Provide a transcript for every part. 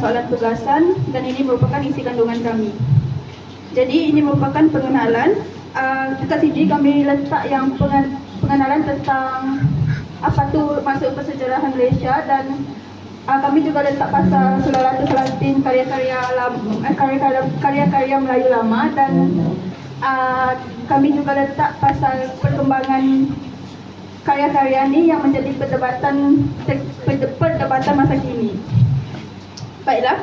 soalan tugasan dan ini merupakan isi kandungan kami. Jadi ini merupakan pengenalan. Uh, dekat sini kami letak yang pengen- pengenalan tentang apa tu masuk persejarahan Malaysia dan uh, kami juga letak pasal Sulawesi Selatan karya-karya lam- eh, karya-karya karya-karya Melayu lama dan uh, kami juga letak pasal perkembangan karya-karya ni yang menjadi perdebatan perde- perdebatan masa kini. Baiklah,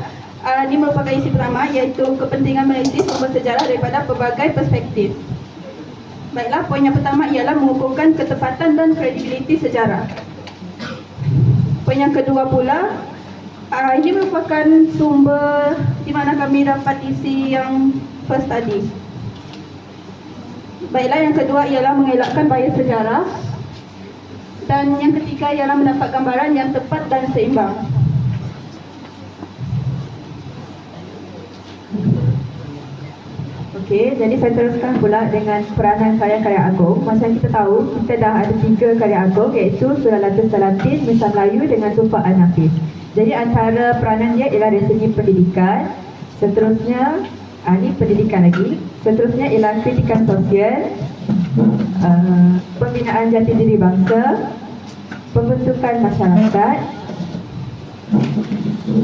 uh, ini merupakan isi pertama iaitu kepentingan meneliti sumber sejarah daripada pelbagai perspektif. Baiklah, poin yang pertama ialah mengukuhkan ketepatan dan kredibiliti sejarah. Poin yang kedua pula, uh, ini merupakan sumber di mana kami dapat isi yang first tadi. Baiklah, yang kedua ialah mengelakkan bias sejarah. Dan yang ketiga ialah mendapat gambaran yang tepat dan seimbang. Okey, jadi saya teruskan pula dengan peranan karya-karya agung. Macam kita tahu, kita dah ada tiga karya agung iaitu Surah Latus Salatin, Misal Melayu dengan Tumpah An-Nafis. Jadi antara peranan dia ialah dari segi pendidikan, seterusnya, ah, ini pendidikan lagi, seterusnya ialah kritikan sosial, uh, pembinaan jati diri bangsa, pembentukan masyarakat,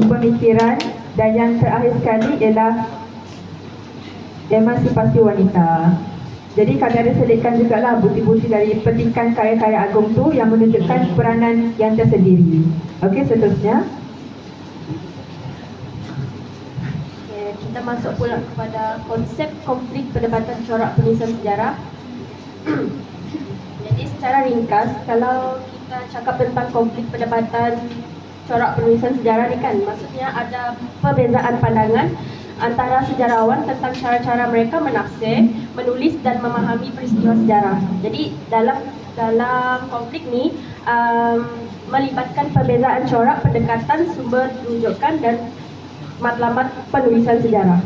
pemikiran dan yang terakhir sekali ialah emansipasi wanita. Jadi kami ada selitkan juga lah bukti-bukti dari petikan karya-karya agung tu yang menunjukkan peranan yang tersendiri. Okey, seterusnya. Kita masuk pula kepada konsep konflik perdebatan corak penulisan sejarah. Jadi secara ringkas, kalau kita cakap tentang konflik perdebatan corak penulisan sejarah ni kan, maksudnya ada perbezaan pandangan antara sejarawan tentang cara-cara mereka menafsir, menulis dan memahami peristiwa sejarah. Jadi dalam dalam konflik ni um, melibatkan perbezaan corak pendekatan sumber rujukan dan matlamat penulisan sejarah.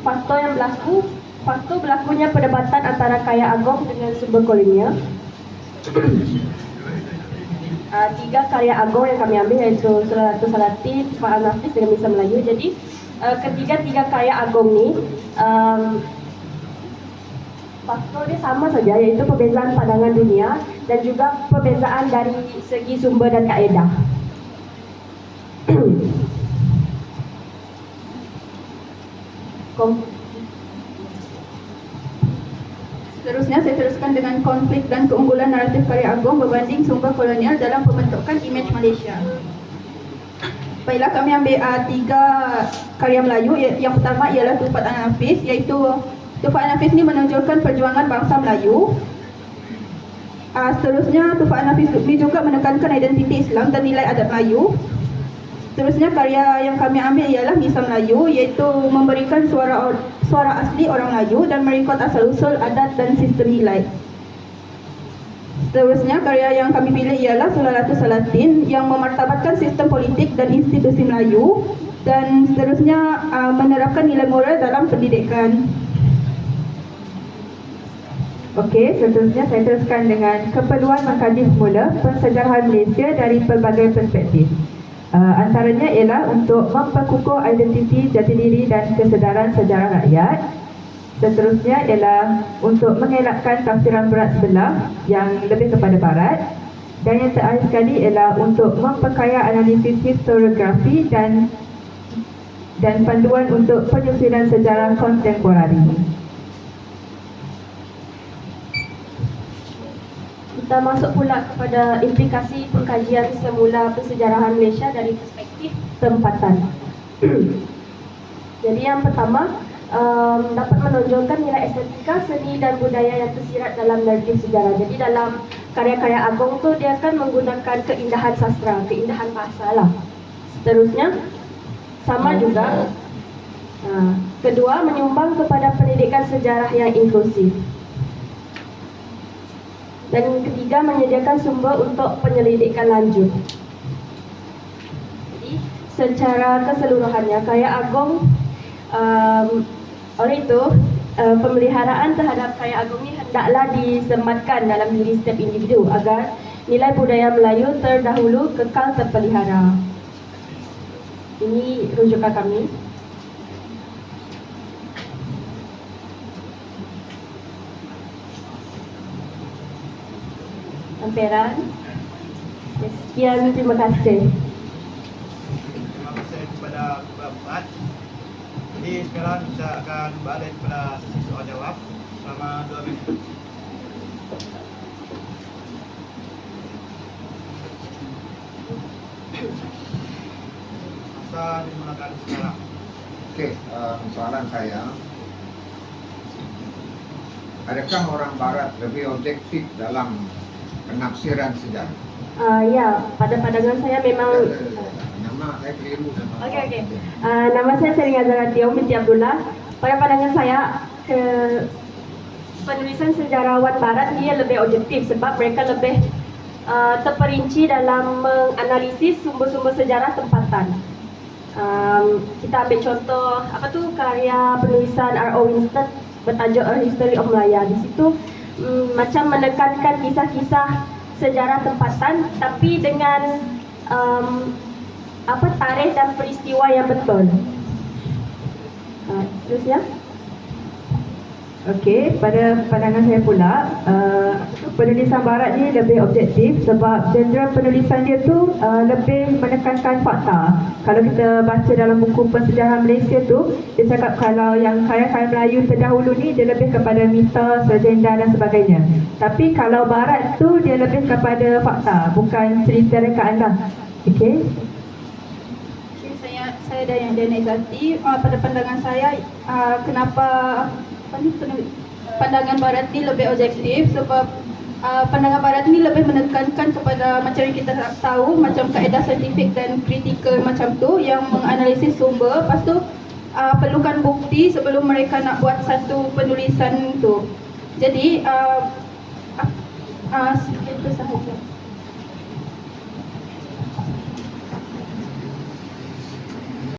Faktor yang berlaku, faktor berlakunya perdebatan antara kaya agong dengan sumber kolonial. uh, tiga karya agung yang kami ambil iaitu Suratu Salatin, Fa'al Nafis dengan Misa Melayu. Jadi uh, ketiga-tiga karya agung ni um, faktor dia sama saja iaitu perbezaan pandangan dunia dan juga perbezaan dari segi sumber dan kaedah. Kom- Seterusnya saya teruskan dengan konflik dan keunggulan naratif karya agung berbanding sumber kolonial dalam pembentukan imej Malaysia. Baiklah kami ambil uh, tiga karya Melayu Ya- yang pertama ialah Tufat An-Nafis iaitu Tufat An-Nafis ni menonjolkan perjuangan bangsa Melayu. Uh, seterusnya Tufat An-Nafis ni juga menekankan identiti Islam dan nilai adat Melayu. Seterusnya karya yang kami ambil ialah Misa Melayu iaitu memberikan suara suara asli orang Melayu dan merekod asal-usul adat dan sistem nilai. Seterusnya karya yang kami pilih ialah Sulalatus Salatin yang memartabatkan sistem politik dan institusi Melayu dan seterusnya uh, menerapkan nilai moral dalam pendidikan. Okey, seterusnya saya teruskan dengan keperluan mengkaji semula pensejarahan Malaysia dari pelbagai perspektif. Uh, antaranya ialah untuk memperkukuh identiti jati diri dan kesedaran sejarah rakyat. Seterusnya ialah untuk mengelakkan tafsiran berat sebelah yang lebih kepada barat. Dan yang terakhir sekali ialah untuk memperkaya analisis historiografi dan dan panduan untuk penyusunan sejarah kontemporari. Kita masuk pula kepada implikasi pengkajian semula persejarahan Malaysia dari perspektif tempatan. Jadi yang pertama, um, dapat menonjolkan nilai estetika, seni dan budaya yang tersirat dalam naratif sejarah. Jadi dalam karya-karya agung tu dia akan menggunakan keindahan sastra, keindahan bahasa lah. Seterusnya, sama juga. Uh, kedua, menyumbang kepada pendidikan sejarah yang inklusif. Dan ketiga, menyediakan sumber untuk penyelidikan lanjut. Jadi, secara keseluruhannya, Karya Agong um, oleh itu, uh, pemeliharaan terhadap Karya Agong ini hendaklah disematkan dalam diri setiap individu agar nilai budaya Melayu terdahulu kekal terpelihara. rujukan kami. Amperan. Sekian, terima kasih. Terima kasih kepada Bapak. Jadi sekarang kita akan balik kepada sesi soal jawab selama dua minit. Masa dimulakan sekarang. Okey, uh, soalan saya Adakah orang barat lebih objektif dalam penafsiran sejarah? Uh, ya, pada pandangan saya memang Okey, okey. Uh, nama saya Selina Zaratio binti Abdullah. Pada pandangan saya, ke penulisan sejarawan barat dia lebih objektif sebab mereka lebih uh, terperinci dalam menganalisis sumber-sumber sejarah tempatan. Um, kita ambil contoh apa tu karya penulisan R.O. Winston bertajuk A History of Malaya. Di situ um, macam menekankan kisah-kisah sejarah tempatan tapi dengan um, apa tarikh dan peristiwa yang betul. Terus ya. Okey, pada pandangan saya pula, uh, penulisan barat ni lebih objektif sebab genre penulisan dia tu uh, lebih menekankan fakta. Kalau kita baca dalam buku pensejarah Malaysia tu, dia cakap kalau yang karya-karya Melayu terdahulu ni dia lebih kepada mitos, legenda dan sebagainya. Tapi kalau barat tu dia lebih kepada fakta, bukan cerita rekaan lah. Okey. Saya dan Dana Izati uh, pada pandangan saya uh, kenapa pandangan barat ni lebih objektif sebab uh, pandangan barat ni lebih menekankan kepada macam yang kita tahu macam kaedah saintifik dan kritikal macam tu yang menganalisis sumber lepas tu uh, perlukan bukti sebelum mereka nak buat satu penulisan tu. Jadi uh, uh, uh, itu sahaja.